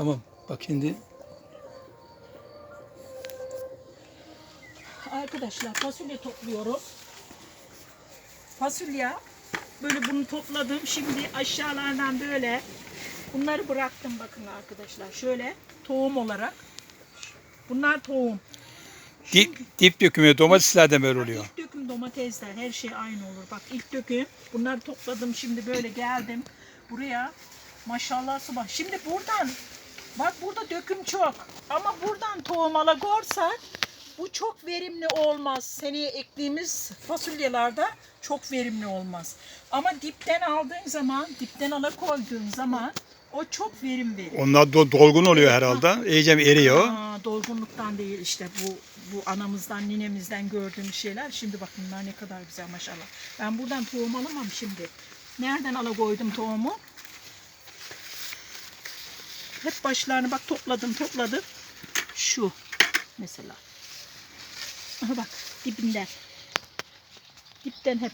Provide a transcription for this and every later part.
Tamam. Bak şimdi Arkadaşlar fasulye topluyorum. Fasulye böyle bunu topladım. Şimdi aşağılardan böyle bunları bıraktım bakın arkadaşlar. Şöyle tohum olarak. Bunlar tohum. dip, dip dökümü domateslerden böyle oluyor. İlk döküm domatesler her şey aynı olur. Bak ilk döküm bunları topladım şimdi böyle geldim buraya. Maşallah subah. Şimdi buradan bak burada döküm çok ama buradan tohum alagorsak bu çok verimli olmaz. Seneye ektiğimiz fasulyelerde çok verimli olmaz. Ama dipten aldığın zaman, dipten ala koyduğun zaman o çok verim verir. Onlar do- dolgun oluyor herhalde. İyice eriyor. Aa, dolgunluktan değil işte bu bu anamızdan ninemizden gördüğümüz şeyler. Şimdi bak bunlar ne kadar güzel maşallah. Ben buradan tohum alamam şimdi. Nereden ala koydum tohumu? Hep başlarını bak topladım topladım. Şu mesela. Aha bak dibinden. Dipten hep.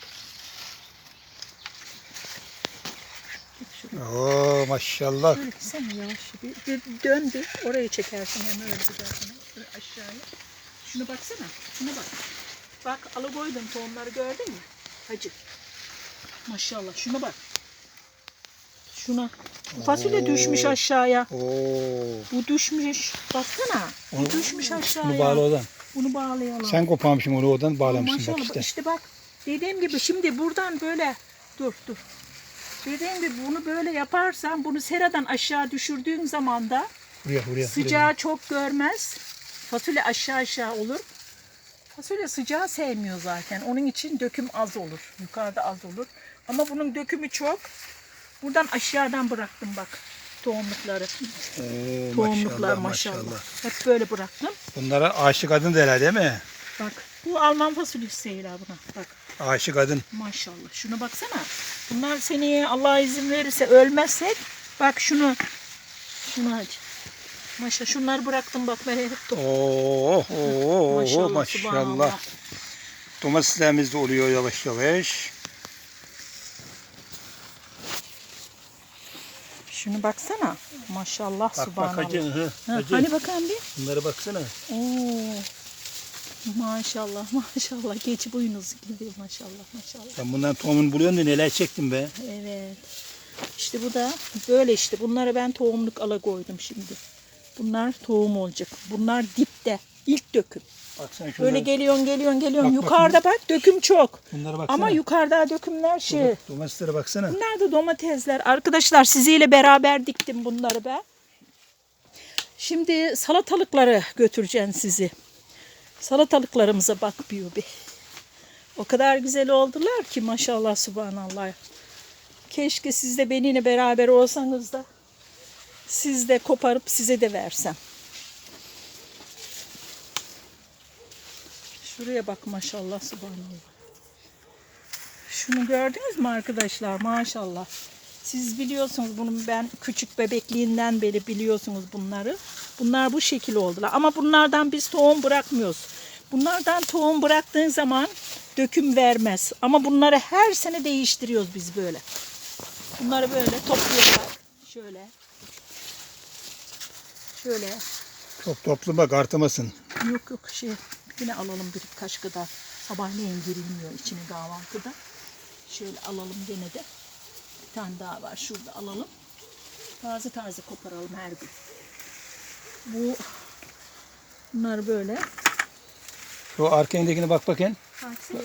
Oo maşallah. Böyle sen yavaş bir, bir dön bir orayı çekersin hemen öyle gidersin. Böyle aşağıya. Şunu baksana. Şuna bak. Bak alakoydum tohumları gördün mü? Hacı. Maşallah şuna bak. Şuna. Bu Fasulye Oo. düşmüş aşağıya. Oo. Bu düşmüş. Baksana. Bu Onu- düşmüş aşağıya. Bunu bağla oradan. Bunu bağlayalım. Sen koparmışsın onu oradan bağlamışsın Maşallah bak işte. işte bak dediğim gibi şimdi buradan böyle dur dur. Dediğim gibi bunu böyle yaparsan bunu seradan aşağı düşürdüğün zaman da Buraya buraya. sıcağı çok görmez. Fasulye aşağı aşağı olur. Fasulye sıcağı sevmiyor zaten. Onun için döküm az olur. Yukarıda az olur. Ama bunun dökümü çok. Buradan aşağıdan bıraktım bak tohumlukları. Oo, Tohumluklar maşallah. Hep böyle bıraktım. Bunlara aşık kadın derler değil mi? Bak bu Alman fasulyesi Seyla buna. Bak. Aşık kadın. Maşallah. Şuna baksana. Bunlar seneye Allah izin verirse ölmezsek bak şunu şunu hadi. Maşallah şunları bıraktım bak ben hep top. Oo, oo, Maşallah, maşallah. Domateslerimiz de oluyor yavaş yavaş. Şunu baksana. Maşallah Bak bak subhanallah. hacı. Hı, Ha, hacı. hani bakalım bir. Bunlara baksana. Oo. Maşallah maşallah. Geç boyunuz gibi maşallah maşallah. Ben bundan tohumunu buluyorum da neler çektim be. Evet. İşte bu da böyle işte. Bunlara ben tohumluk ala koydum şimdi. Bunlar tohum olacak. Bunlar dipte. İlk döküm. Baksana şunlara. Böyle geliyorsun geliyorsun geliyorsun. Bak, bak, Yukarıda bak döküm çok. Bunlara baksana. Ama yukarıda dökümler şey. Bak, Domateslere baksana. Bunlar da domatesler. Arkadaşlar siziyle beraber diktim bunları ben. Şimdi salatalıkları götüreceğim sizi. Salatalıklarımıza bak bir bir. O kadar güzel oldular ki maşallah subhanallah. Keşke siz de benimle beraber olsanız da siz de koparıp size de versem. Şuraya bak maşallah subhanallah. Şunu gördünüz mü arkadaşlar? Maşallah. Siz biliyorsunuz bunu ben küçük bebekliğinden beri biliyorsunuz bunları. Bunlar bu şekil oldular. Ama bunlardan biz tohum bırakmıyoruz. Bunlardan tohum bıraktığın zaman döküm vermez. Ama bunları her sene değiştiriyoruz biz böyle. Bunları böyle topluyorlar. Şöyle. Şöyle. Çok toplu bak artamasın. Yok yok şey yine alalım birkaç kadar. Sabahleyin girilmiyor içine kahvaltıda. Şöyle alalım gene de. Bir tane daha var şurada alalım. Taze taze koparalım her gün. Bu bunlar böyle. Şu arkandakine bak bakayım. Baksana.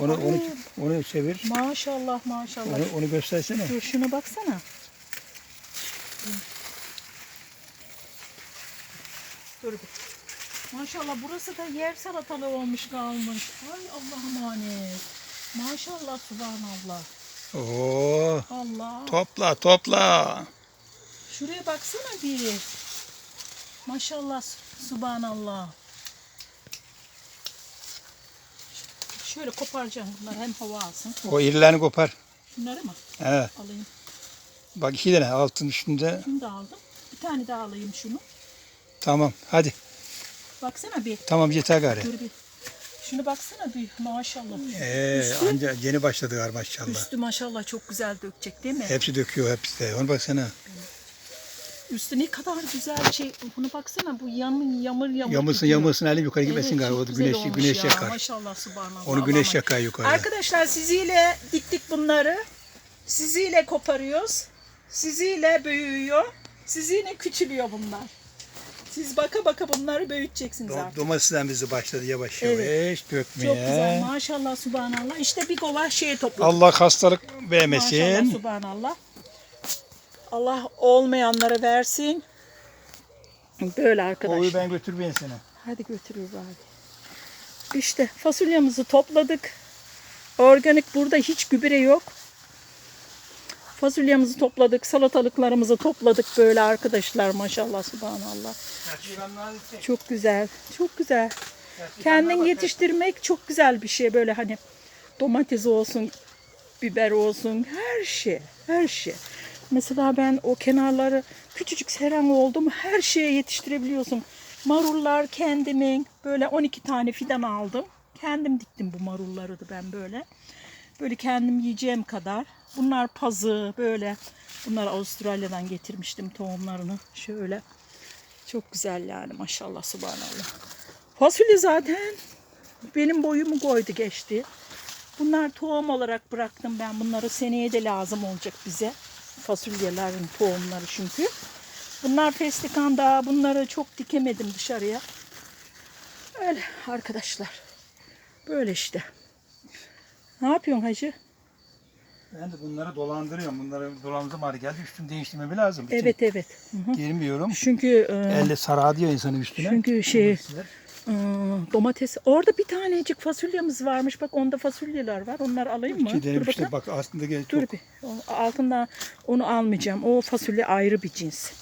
Onu onu onu çevir. Maşallah maşallah. Onu, onu göstersene. Dur şuna baksana. Dur bir. Maşallah burası da yer salatalığı olmuş kalmış. Ay Allah'ım emanet. Maşallah subhanallah. Oo, Allah. topla topla. Şuraya baksana bir. Maşallah subhanallah. Şöyle koparacağım bunları hem hava alsın. O irilerini kopar. Şunları mı He. alayım? Bak iki tane altın üstünde. Şunu da aldım. Bir tane daha alayım şunu. Tamam hadi. Baksana bir. Tamam yeter gari. Dur bir. Şunu baksana bir maşallah. Ee, Üstü, anca yeni başladılar maşallah. üstü maşallah çok güzel dökecek değil mi? Hepsi döküyor hepsi de. Ona baksana. Üstü ne kadar güzel şey. Bunu baksana bu yamır yamır yamır. Yamasın gidiyor. yamasın elim yukarı gitmesin galiba. çok O da güzel güneş, olmuş güneş ya. yakar. Maşallah subhanallah. Onu güneş Allah'ım. yakar yukarı. Arkadaşlar siziyle diktik bunları. Siziyle koparıyoruz. Siziyle büyüyor. Siziyle küçülüyor bunlar. Siz baka baka bunları büyüteceksiniz Do- artık. Domateslerimiz başladı yavaş Evet. yavaş dökmeye. Çok güzel maşallah subhanallah. İşte bir kova şey topladık. Allah hastalık Maşallah vermesin. subhanallah. Allah olmayanlara versin. Böyle arkadaşlar. Oyu ben götürmeyeyim seni. Hadi götürür abi. İşte fasulyemizi topladık. Organik burada hiç gübre yok. Fasulyemizi topladık, salatalıklarımızı topladık böyle arkadaşlar maşallah subhanallah. Çok güzel, çok güzel. Kendin yetiştirmek çok güzel bir şey böyle hani domates olsun, biber olsun, her şey, her şey. Mesela ben o kenarları küçücük seren oldu mu her şeye yetiştirebiliyorsun. Marullar kendimin böyle 12 tane fidan aldım. Kendim diktim bu marulları da ben böyle. Böyle kendim yiyeceğim kadar. Bunlar pazı böyle. Bunlar Avustralya'dan getirmiştim tohumlarını. Şöyle. Çok güzel yani maşallah subhanallah. Fasulye zaten benim boyumu koydu geçti. Bunlar tohum olarak bıraktım ben. Bunları seneye de lazım olacak bize. Fasulyelerin tohumları çünkü. Bunlar festikan daha. Bunları çok dikemedim dışarıya. Öyle arkadaşlar. Böyle işte. Ne yapıyorsun hacı? Ben de bunları dolandırıyorum. Bunları dolandırdım hali geldi. Üstünü değiştirmem lazım. Bütün Evet evet. Girmiyorum. Çünkü e, Elle sarar diyor insanın üstüne. çünkü şey e, domates orada bir tanecik fasulyemiz varmış. Bak onda fasulyeler var. Onları alayım mı? İki Dur işte bak aslında gel- Dur çok, bir. Altında onu almayacağım. O fasulye ayrı bir cins.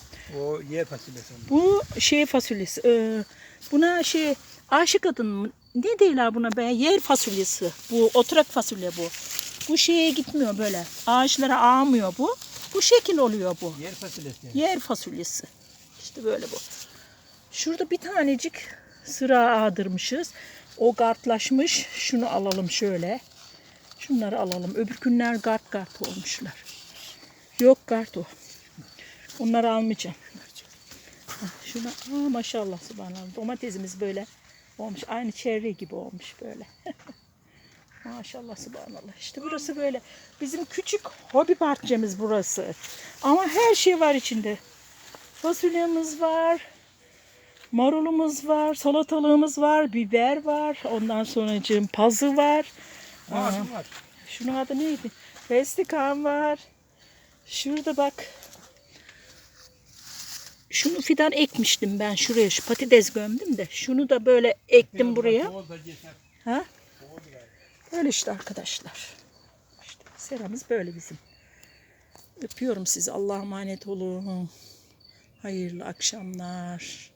o yer fasulyesi. Bu şey fasulyesi. e, buna şey aşık adın mı? Ne diyorlar buna be? Yer fasulyesi. Bu oturak fasulye bu. Bu şeye gitmiyor böyle. Ağaçlara ağmıyor bu. Bu şekil oluyor bu. Yer fasulyesi. Yer fasulyesi. İşte böyle bu. Şurada bir tanecik sıra ağdırmışız. O gartlaşmış. Şunu alalım şöyle. Şunları alalım. Öbür günler gart gart olmuşlar. Yok gart o. Onları almayacağım. Şuna aa, maşallah subhanallah. Domatesimiz böyle olmuş. Aynı çerri gibi olmuş böyle. Maşallah subhanallah. İşte burası böyle. Bizim küçük hobi bahçemiz burası. Ama her şey var içinde. Fasulyemiz var. Marulumuz var, salatalığımız var, biber var. Ondan sonra pazı var. Var, var. Şunun adı neydi? Festikan var. Şurada bak. Şunu fidan ekmiştim ben şuraya. Şu patates gömdüm de. Şunu da böyle ektim buraya. Ha? Böyle işte arkadaşlar. İşte seramız böyle bizim. Öpüyorum sizi. Allah'a emanet olun. Hayırlı akşamlar.